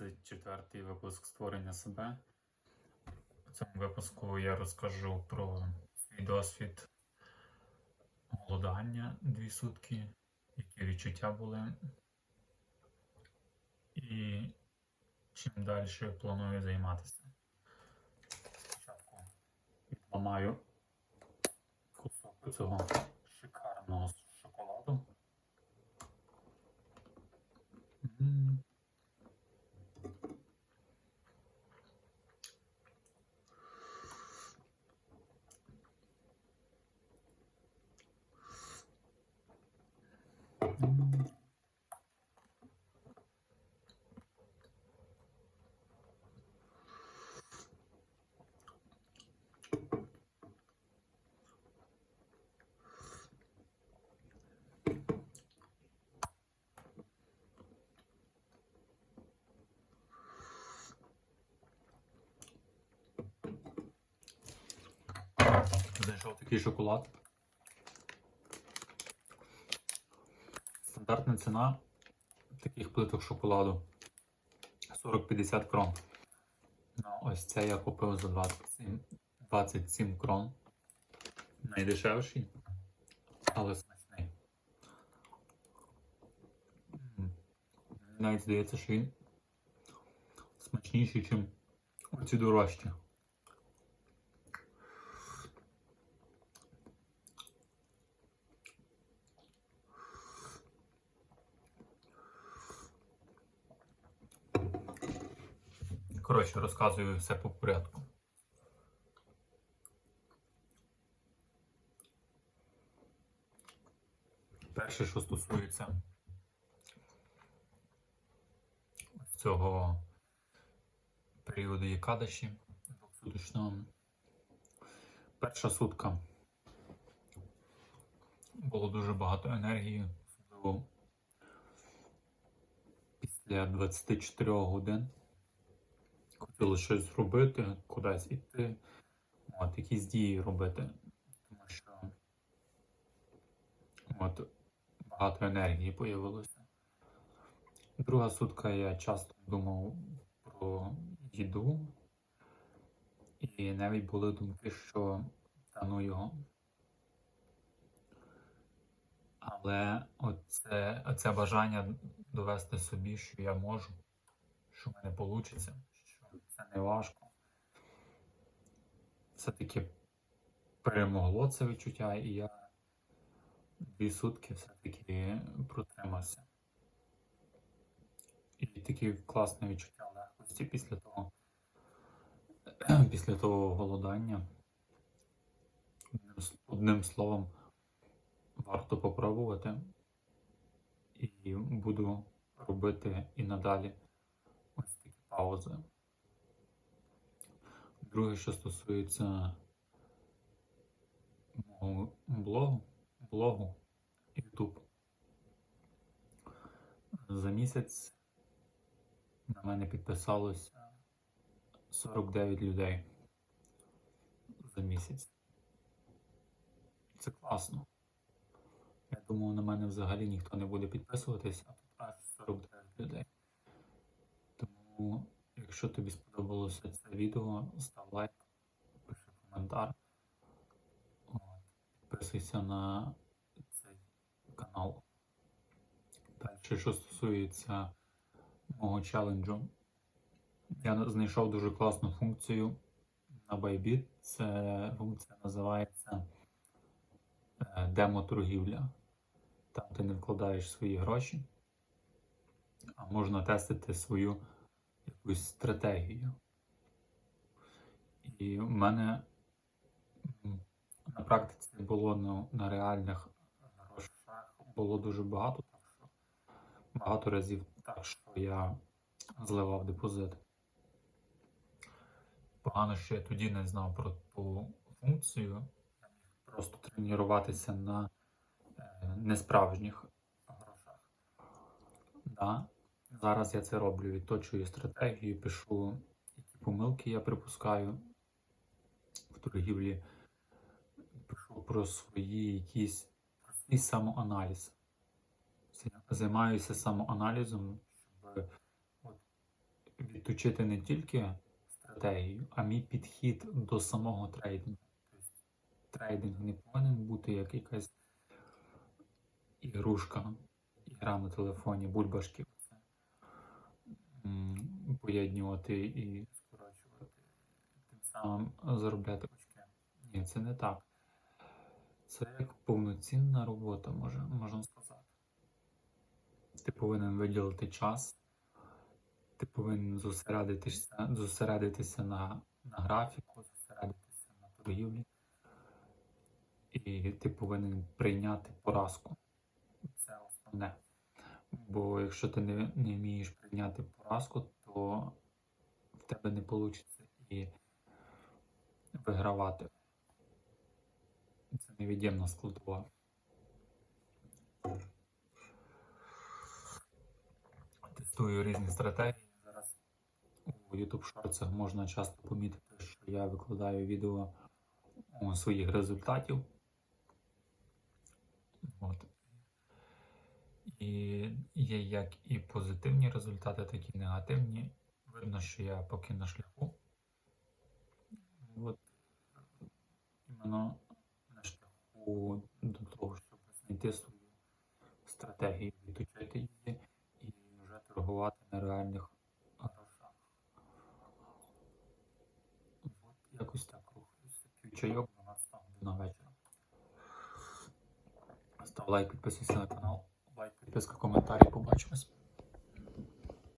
34-й випуск створення себе. У цьому випуску я розкажу про свій досвід голодання дві сутки, які відчуття були, і чим далі планую займатися. Спочатку відламаю кусок цього шикарного шоколаду. Знайшов такий шоколад. Стандартна ціна таких плиток шоколаду 40-50 крон. Ну, ось це я купив за 27, 27 крон. Найдешевший, але смачний. Навіть здається, що він смачніший, ніж оці дорожчі. Коротше, розказую все по порядку. Перше, що стосується цього періоду Якадаші двохсуточного. Перша сутка було дуже багато енергії, особливо після 24 годин хотіли щось зробити, кудись іти, от, якісь дії робити. Тому що от, багато енергії появилося. Друга сутка я часто думав про їду, і навіть були думки, що та ну його. Але оце, оце бажання довести собі, що я можу, що в мене вийде, це не важко. Все-таки перемогло це відчуття, і я дві сутки все-таки протримався. І таке класне відчуття легкості після того, після того голодання. Одним словом, варто попробувати. І буду робити і надалі ось такі паузи. Друге, що стосується мого блогу, блогу YouTube. За місяць на мене підписалося 49 людей за місяць. Це класно. Я думав, на мене взагалі ніхто не буде підписуватися, а тут аж 49 людей. Тому, якщо тобі сподобалося це відео, став лайк, пиши коментар. Підписуйся на цей канал. Далі, що стосується мого челенджу, я знайшов дуже класну функцію на Bybit. Це функція називається е, демо-торгівля. Там ти не вкладаєш свої гроші, а можна тестити свою якусь стратегію. І в мене на практиці було на, на реальних грошах було дуже багато, так що багато разів так, що я зливав депозит. Погано, що я тоді не знав про ту функцію. Просто тренуватися на е, несправжніх грошах. Да, зараз я це роблю, відточую стратегію, пишу, які помилки я припускаю в торгівлі, пишу про свої якісь про самоаналіз. Займаюся самоаналізом, щоб відточити не тільки стратегію, а мій підхід до самого трейдингу. Тобто трейдинг не повинен бути як якась ігрушка, ігра на телефоні, бульбашки. Поєднювати і скорочувати, тим самим заробляти очки. Ні, це не так. Це як повноцінна робота, може, можна сказати. Ти повинен виділити час, ти повинен зосередитися, зосередитися на, на графіку, зосередитися на торгівлі. І ти повинен прийняти поразку. Це основне. Бо якщо ти не, не вмієш прийняти поразку, то в тебе не вийде і вигравати. Це невід'ємна складова. Тестую різні стратегії. Зараз у YouTube Shorts можна часто помітити, що я викладаю відео своїх результатів. От. І є як і позитивні результати, так і негативні. Видно, що я поки на шляху. От іменно на шляху до того, щоб знайти свою стратегію, відточити її і вже торгувати на реальних грошах. От якось так рухаюся. П'ю чайок 12 година вечора. Став лайк, підписуйся на канал. Підписка, коментарі. Побачимось.